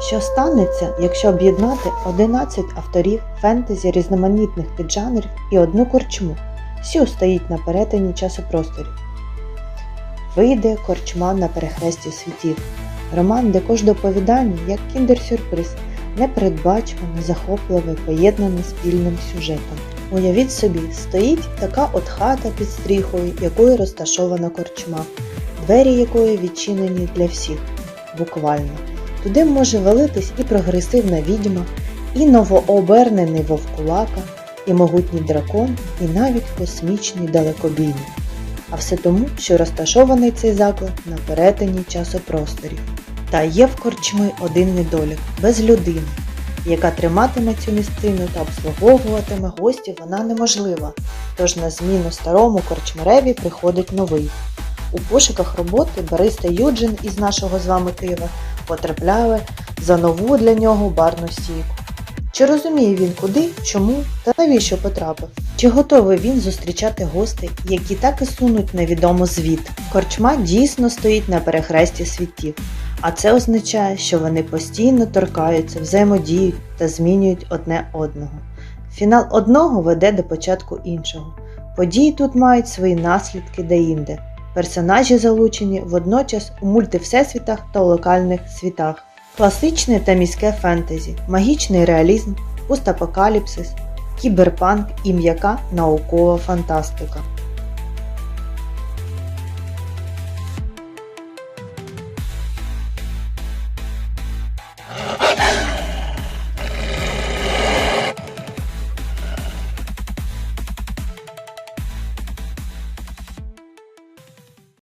Що станеться, якщо об'єднати 11 авторів фентезі різноманітних піджанрів і одну корчму, що стоїть на перетині часопросторів? Вийде корчма на перехресті світів. Роман, де кожне оповідання, як кіндер-сюрприз, непередбачуване, захопливе, поєднане спільним сюжетом. Уявіть собі, стоїть така от хата під стріхою, якою розташована корчма, двері якої відчинені для всіх, буквально. Туди може велитись і прогресивна відьма, і новообернений вовкулака, і могутній дракон, і навіть космічний далекобійник. А все тому, що розташований цей заклад на перетині часопросторів. Та є в корчми один недолік без людини, яка триматиме цю місцину та обслуговуватиме гостів, вона неможлива. Тож на зміну старому корчмареві приходить новий. У пошуках роботи бариста Юджин із нашого з вами Києва потрапляє за нову для нього барну стійку. Чи розуміє він куди, чому та навіщо потрапив? Чи готовий він зустрічати гостей, які так і сунуть невідомо звід? Корчма дійсно стоїть на перехресті світів, а це означає, що вони постійно торкаються, взаємодіють та змінюють одне одного. Фінал одного веде до початку іншого. Події тут мають свої наслідки деінде. Персонажі залучені водночас у мультивсесвітах та локальних світах. Класичне та міське фентезі, магічний реалізм, постапокаліпсис, кіберпанк і м'яка наукова фантастика.